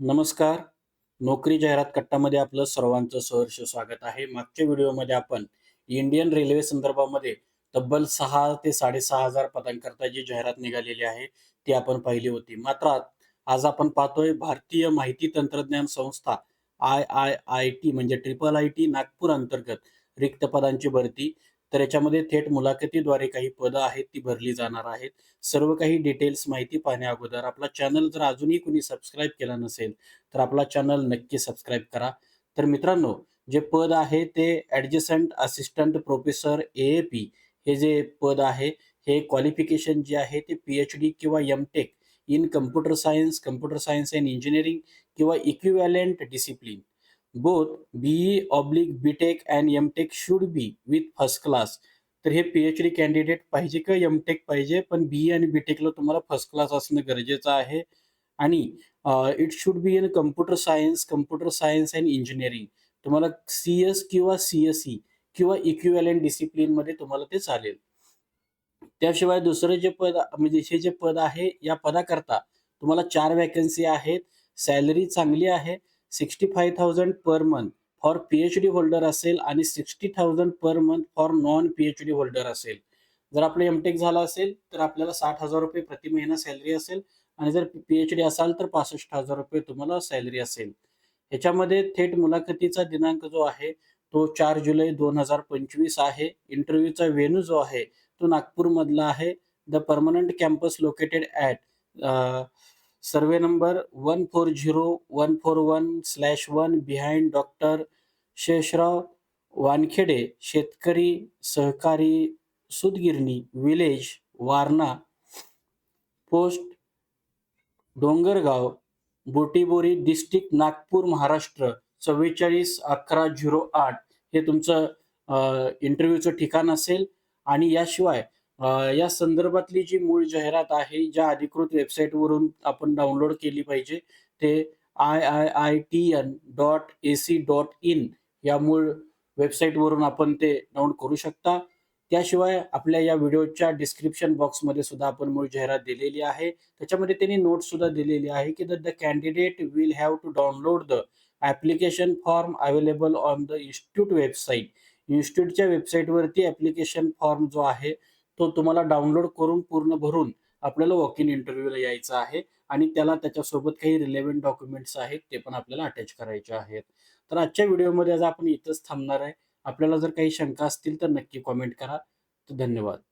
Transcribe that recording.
नमस्कार. नोकरी जाहिरात कट्टामध्ये आपलं सर्वांचं सहर्ष स्वागत आहे. मागच्या व्हिडिओमध्ये आपण इंडियन रेल्वे संदर्भामध्ये तब्बल सहा ते 6,500 पदांकरता जी जाहिरात निघालेली आहे, ती आपण पाहिली होती. मात्र आज आपण पाहतोय भारतीय माहिती तंत्रज्ञान संस्था आय-आय-आय-टी म्हणजे ट्रिपल आय-टी नागपूर अंतर्गत रिक्त पदांची भरती. तर याच्यामध्ये थेट मुलाखतीद्वारे काही पदं आहेत ती भरली जाणार आहेत. सर्व काही डिटेल्स माहिती पाहण्या अगोदर आपला चॅनल जर अजूनही कोणी सबस्क्राईब केला नसेल, तर आपला चॅनल नक्की सबस्क्राईब करा. तर मित्रांनो, जे पद आहे ते ॲडजसंट असिस्टंट प्रोफेसर ए-ए-पी हे जे पद आहे, हे क्वालिफिकेशन जे आहे ते पी-एच-डी किंवा MTech in computer science, computer science and engineering किंवा equivalent discipline. Both BE oblique BTech and MTech should be with first class. तर हे पी-एच-डी कॅन्डिडेट पाहिजे का एम-टेक पाहिजे, पण बी-ई आणि बीटेकला तुम्हाला फर्स्ट क्लास असणं गरजेचं आहे आणि it should be in computer science, computer science and engineering. तुम्हाला सी-एस किंवा सी-एस-ई किंवा इक्विव्हॅलंट डिसिप्लिनमध्ये तुम्हाला ते चालेल. त्याशिवाय दुसरं जे पद म्हणजे हे जे पद आहे, या पदाकरता तुम्हाला चार व्हॅकन्सी आहेत. सॅलरी चांगली आहे. 65,000 per month for PhD holder असेल आणि 60,000 per month for non PhD holder असेल. जर आपलं एमटेक झाला झालं असेल, तर आपल्याला ₹60,000 प्रति महिना सॅलरी असेल आणि जर पी-एच-डी असाल तर ₹65,000 तुम्हाला सॅलरी असेल. ह्याच्यामध्ये थेट मुलाखतीचा दिनांक जो आहे, तो चार जुलै 2025 आहे. इंटरव्ह्यूचा वेन्यू जो आहे, तो नागपूरमधला आहे. The permanent campus located at survey number 140141/1 behind doctor Shesharao Wankhede Shetkari Sahakari Sutgirni village, Warna. Post Dongargaon, Butibori district Nagpur, Maharashtra. 441108 हे तुमचं इंटरव्ह्यूचं ठिकाण असेल. आणि याशिवाय या संदर्भातली जी मूळ जाहिरात आहे, ज्या अधिकृत वेबसाईटवरून आपण डाउनलोड केली पाहिजे, ते I I I T N dot A C dot in या मूळ वेबसाईटवरून आपण ते डाउनलोड करू शकता. त्याशिवाय आपल्या या व्हिडिओच्या डिस्क्रिप्शन बॉक्समध्ये सुद्धा आपण मूळ जाहिरात दिलेली आहे. त्याच्यामध्ये त्यांनी नोट सुद्धा दिलेली आहे, की the candidate will have to download the application form available on the institute website. इन्स्टिट्यूटच्या वेबसाईटवरती ॲप्लिकेशन फॉर्म जो आहे, तो तुम्हाला डाउनलोड करून पूर्ण भरून आपल्याला वॉक इन इंटरव्ह्यूला यायचं आहे आणि त्याला त्याच्यासोबत काही रिलेव्हंट डॉक्युमेंट्स आहेत, ते पण आपल्याला अटॅच करायचे आहेत. तर आजच्या व्हिडिओमध्ये आज आपण इथंच थांबणार आहे. आपल्याला जर काही शंका असतील तर नक्की कॉमेंट करा. तर धन्यवाद.